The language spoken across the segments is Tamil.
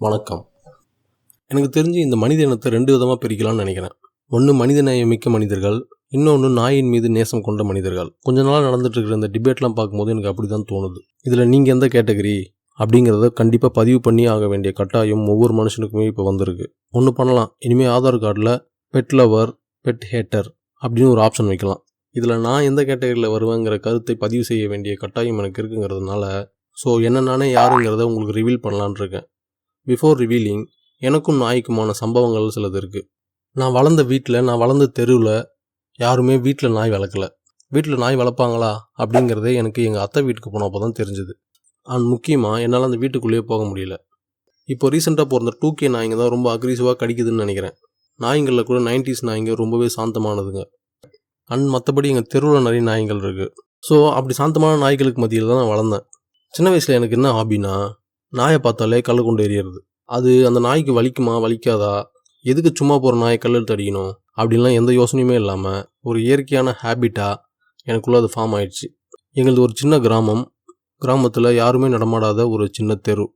வணக்கம். எனக்கு தெரிஞ்சு இந்த மனித இனத்தை ரெண்டு விதமாக பிரிக்கலாம்னு நினைக்கிறேன். ஒன்று மனித நேயம் மிக்க மனிதர்கள் இன்னொன்று நாயின் மீது நேசம் கொண்ட மனிதர்கள். கொஞ்ச நாளாக நடந்துட்டு இருக்கிற இந்த டிபேட்லாம் பார்க்கும்போது எனக்கு அப்படி தான் தோணுது. இதில் நீங்கள் எந்த கேட்டகரி? அப்படிங்கிறத கண்டிப்பாக பதிவு பண்ணி ஆக வேண்டிய கட்டாயம் ஒவ்வொரு மனுஷனுக்குமே இப்போ வந்திருக்கு. ஒன்று பண்ணலாம். இனிமேல் ஆதார் கார்டில் பெட் லவர் பெட் ஹேட்டர் அப்படின்னு ஒரு ஆப்ஷன் வைக்கலாம். இதில் நான் எந்த கேட்டகரியில் வருவேங்கிற கருத்தை பதிவு செய்ய வேண்டிய கட்டாயம் எனக்கு இருக்குங்கிறதுனால ஸோ என்ன நானே யாருங்கிறத உங்களுக்கு ரிவீல் பண்ணலான் இருக்கேன். பிஃபோர் ரிவீலிங் எனக்கும் நாய்க்குமான சம்பவங்கள் சிலது இருக்குது நான் வளர்ந்த வீட்டில் நான் வளர்ந்த தெருவில் யாருமே வீட்டில் நாய் வளர்க்கல. வீட்டில் நாய் வளர்ப்பாங்களா? அப்படிங்கிறதே எனக்கு எங்கள் அத்தை வீட்டுக்கு போனப்போ தான் தெரிஞ்சுது. அண்ட் முக்கியமாக என்னால் அந்த வீட்டுக்குள்ளேயே போக முடியல. இப்போ ரீசெண்டாக பிறந்த டூ கே நாய்ங்க தான் ரொம்ப அக்ரீசிவாக கடிக்குதுன்னு நினைக்கிறேன். நாய்ங்களில் கூட நைன்டிஸ் நாய்ங்க ரொம்பவே சாந்தமானதுங்க. அண்ட் மற்றபடி எங்கள் தெருவில் நிறைய நாய்கள் இருக்குது ஸோ அப்படி சாந்தமான நாய்களுக்கு மத்தியில் தான் நான் வளர்ந்தேன். சின்ன வயசில் எனக்கு என்ன ஹாபினா நாயை பார்த்தாலே கல் கொண்டு எறியறது. அது அந்த நாய்க்கு வலிக்குமா வலிக்காதா? எதுக்கு சும்மா போகிற நாயை கல் எடுத்து அடிக்கணும் அப்படின்லாம் எந்த யோசனையுமே இல்லாமல் ஒரு இயற்கையான ஹேபிட்டாக எனக்குள்ளே அது ஃபார்ம் ஆயிடுச்சு. எங்களது ஒரு சின்ன கிராமம். கிராமத்தில் யாருமே நடமாடாத ஒரு சின்ன தெரு.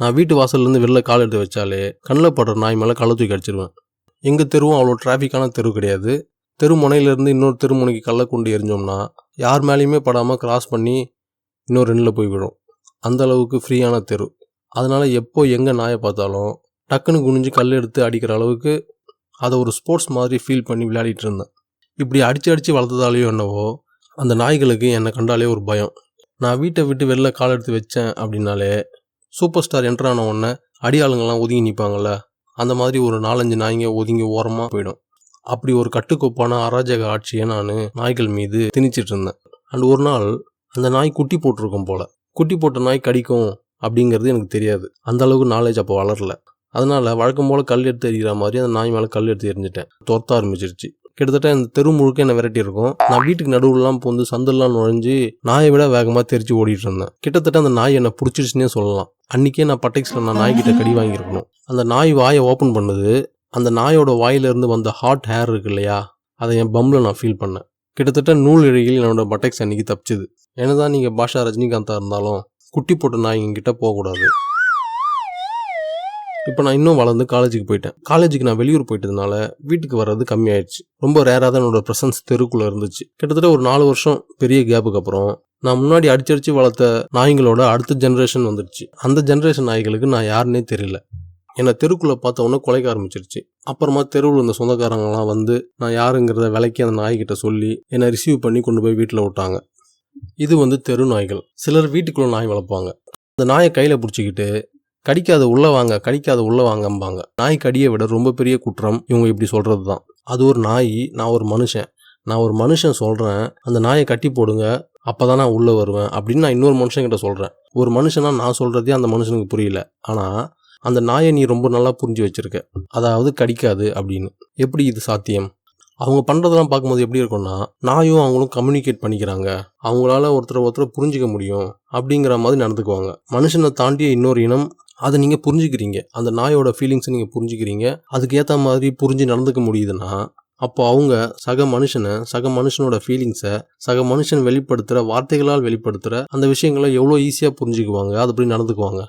நான் வீட்டு வாசல்லேருந்து வெளில கால் எடுத்து வச்சாலே கண்ணில் படுற நாய் மேலே கள்ள தூக்கி அடிச்சிருவேன். எங்கள் தெருவும் அவ்வளோ டிராஃபிக்கான தெரு கிடையாது. தெரு முனையிலேருந்து இன்னொரு தெருமுனைக்கு கள்ள கொண்டு எரிஞ்சோம்னா யார் மேலேயுமே படாமல் கிராஸ் பண்ணி இன்னொரு ரெண்டில் போய்விடும். அந்தளவுக்கு அந்த அளவுக்கு ஃப்ரீயான தெரு. அதனால் எப்போ எங்கே நாயை பார்த்தாலும் டக்குன்னு குனிஞ்சு கல் எடுத்து அடிக்கிற அளவுக்கு அதை ஒரு ஸ்போர்ட்ஸ் மாதிரி ஃபீல் பண்ணி விளையாடிட்டு இருந்தேன். இப்படி அடித்து அடித்து வளர்த்ததாலேயோ என்னவோ அந்த நாய்களுக்கு என்னை கண்டாலே ஒரு பயம். நான் வீட்டை விட்டு வெளில கால் எடுத்து வச்சேன் அப்படின்னாலே சூப்பர் ஸ்டார் என்ட்ரான உடனே அடியாளுங்கெல்லாம் ஒதுங்கி நிற்பாங்கள்ல அந்த மாதிரி ஒரு நாலஞ்சு நாய்ங்க ஒதுங்கி ஓரமாக போயிடும். அப்படி ஒரு கட்டுக்கோப்பான அராஜக ஆட்சியை நான் நாய்கள் மீது திணிச்சிட்டு இருந்தேன். அண்ட் ஒரு நாள் அந்த நாய் குட்டி போட்டிருக்கும் போல். குட்டி போட்ட நாய் கடிக்கும் அப்படிங்கிறது எனக்கு தெரியாது. அந்த அளவுக்கு நாலேஜ் அப்போ வளரல. அதனால வழக்கம் போல் கல் எடுத்து எறிகிற மாதிரி அந்த நாய் மேலே கல் எடுத்து எரிஞ்சிட்டேன் துரத்த ஆரம்பிச்சிருச்சு. கிட்டத்தட்ட இந்த தெரு முழுக்க என்ன விரட்டி இருக்கும். நான் வீட்டுக்கு நடுவுலாம் வந்து சந்தெல்லாம் நுழைஞ்சு நாயை விட வேகமாக தெரிச்சு ஓடிட்டு இருந்தேன். கிட்டத்தட்ட அந்த நாய் என்னை பிடிச்சிருச்சுன்னே சொல்லலாம். அன்னைக்கே நான் பட்டைக்ஸில் நான் நாய்கிட்ட கடி வாங்கியிருக்கணும். அந்த நாய் வாயை ஓப்பன் பண்ணுது அந்த நாயோட வாயிலிருந்து வந்த ஹாட் ஹேர் இருக்கு இல்லையா அதை என் பம்மில் நான் ஃபீல் பண்ணேன். கிட்டத்தட்ட நூல் இழையில் என்னோட பட்டைக்ஸ் அன்னைக்கு தப்பிச்சுது. என்னதான் நீங்கள் பாஷா ரஜினிகாந்தாக இருந்தாலும் குட்டி போட்ட நாய்ங்கிட்ட போகக்கூடாது. இப்போ நான் இன்னும் வளர்ந்து காலேஜுக்கு போயிட்டேன். காலேஜுக்கு நான் வெளியூர் போயிட்டதுனால வீட்டுக்கு வர்றது கம்மியாயிடுச்சு. ரொம்ப ரேராக தான் என்னோட ப்ரெசன்ஸ் தெருக்குள்ளே இருந்துச்சு. கிட்டத்தட்ட ஒரு நாலு வருஷம் பெரிய கேப்புக்கு அப்புறம் நான் முன்னாடி அடிச்சடிச்சு வளர்த்த நாய்களோட அடுத்த ஜென்ரேஷன் வந்துடுச்சு. அந்த ஜென்ரேஷன் நாய்களுக்கு நான் யாருன்னே தெரியல. என்னை தெருக்குள்ளே பார்த்தவொன்னே கொலைக்க குலைக்க ஆரம்பிச்சிருச்சு. அப்புறமா தெருவில் இருந்த சொந்தக்காரங்களாம் வந்து நான் யாருங்கிறத விலைக்கு அந்த நாய்கிட்ட சொல்லி என்னை ரிசீவ் பண்ணி கொண்டு போய் வீட்டில் விட்டாங்க. இது வந்து தெரு நாய்கள். சிலர் வீட்டுக்குள்ளே நாய் வளர்ப்பாங்க. அந்த நாயை கையில் பிடிச்சிக்கிட்டு கடிக்காத உள்ளே வாங்க கடிக்காத உள்ளே வாங்கம்பாங்க. நாய் கடியை விட ரொம்ப பெரிய குற்றம் இவங்க இப்படி சொல்கிறது தான் அது ஒரு நாய் நான் ஒரு மனுஷன். நான் ஒரு மனுஷன் சொல்கிறேன் அந்த நாயை கட்டி போடுங்க அப்போ தான் நான் உள்ளே வருவேன் அப்படின்னு நான் இன்னொரு மனுஷன்கிட்ட சொல்கிறேன் ஒரு மனுஷனா நான் சொல்கிறதே அந்த மனுஷனுக்கு புரியல. ஆனால் அந்த நாயை நீ ரொம்ப நல்லா புரிஞ்சு வச்சிருக்க. அதாவது கடிக்காது அப்படின்னு. எப்படி இது சாத்தியம்? அவங்க பண்ணுறதெல்லாம் பார்க்கும்போது எப்படி இருக்கும்னா நாயும் அவங்களும் கம்யூனிகேட் பண்ணிக்கிறாங்க. அவங்களால ஒருத்தரை ஒருத்தரை புரிஞ்சிக்க முடியும் அப்படிங்கிற மாதிரி நடந்துக்குவாங்க. மனுஷனை தாண்டிய இன்னொரு இனம் அதை நீங்கள் புரிஞ்சுக்கிறீங்க. அந்த நாயோட ஃபீலிங்ஸை நீங்கள் புரிஞ்சுக்கிறீங்க. அதுக்கு ஏற்ற மாதிரி புரிஞ்சு நடந்துக்க முடியுதுன்னா அப்போ அவங்க சக மனுஷனை சக மனுஷனோட ஃபீலிங்ஸை சக மனுஷன் வெளிப்படுத்துகிற வார்த்தைகளால் வெளிப்படுத்துகிற அந்த விஷயங்களை எவ்வளோ ஈஸியாக புரிஞ்சுக்குவாங்க அதுபடி நடந்துக்குவாங்க.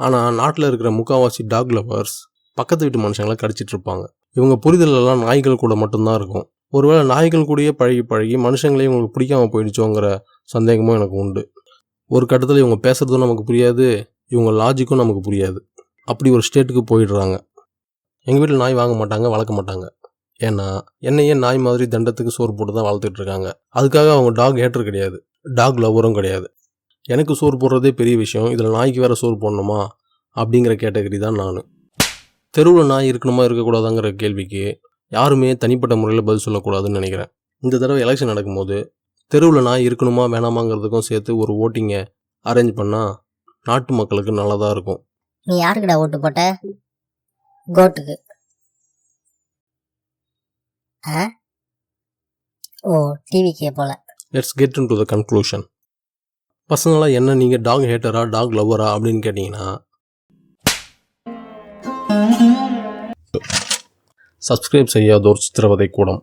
ஆனால் நாட்டில் இருக்கிற முக்காவாசி டாக் லவர்ஸ் பக்கத்து வீட்டு மனுஷங்களை கடிச்சிட்டு இருப்பாங்க. இவங்க புரிதலெல்லாம் நாய்கள் கூட மட்டும்தான் இருக்கும். ஒருவேளை நாய்கள் கூடயே பழகி பழகி மனுஷங்களே இவங்களுக்கு பிடிக்காம போயிடுச்சோங்கிற சந்தேகமும் எனக்கு உண்டு. ஒரு கட்டத்தில் இவங்க பேசுகிறதும் நமக்கு புரியாது இவங்க லாஜிக்கும் நமக்கு புரியாது. அப்படி ஒரு ஸ்டேட்டுக்கு போயிடுறாங்க. எங்கள் வீட்டில் நாய் வாங்க மாட்டாங்க வளர்க்க மாட்டாங்க. ஏன்னா என்னையே நாய் மாதிரி தண்டத்துக்கு சோறு போட்டு தான் வளர்த்துட்டு இருக்காங்க. அதுக்காக அவங்க டாக் ஹேட்டர் கிடையாது. டாக் லவ்வரும் கிடையாது. எனக்கு சோறு போடுறதே பெரிய விஷயம். இதில் நாய்க்கு வேறு சோறு போடணுமா? அப்படிங்கிற கேட்டகரி தான் நான். தெருவில் நாய் இருக்கணுமா இருக்கக்கூடாதாங்கிற கேள்விக்கு யாருமே தனிப்பட்ட முறையில் பதில் சொல்லக்கூடாதுன்னு நினைக்கிறேன். இந்த தடவை எலெக்ஷன் நடக்கும்போது தெருவில் நாய் இருக்கணுமா வேணாமாங்கிறதுக்கும் சேர்த்து ஒரு ஓட்டிங்கை அரேஞ்ச் பண்ணால் நாட்டு மக்களுக்கு நல்லதாக இருக்கும். நீ யாருக்குடா ஓட்டு போட்ட? கோட்டுக்கு ஆ? ஓ டிவிக்கே போல. Let's get in to the conclusion பர்சனலாக என்ன நீங்கள் டாக் ஹேட்டரா டாக் லவ்வரா அப்படின்னு கேட்டிங்கன்னா சப்ஸ்கிரைப் செய்யாதோர் சித்திரவதை கூடம்.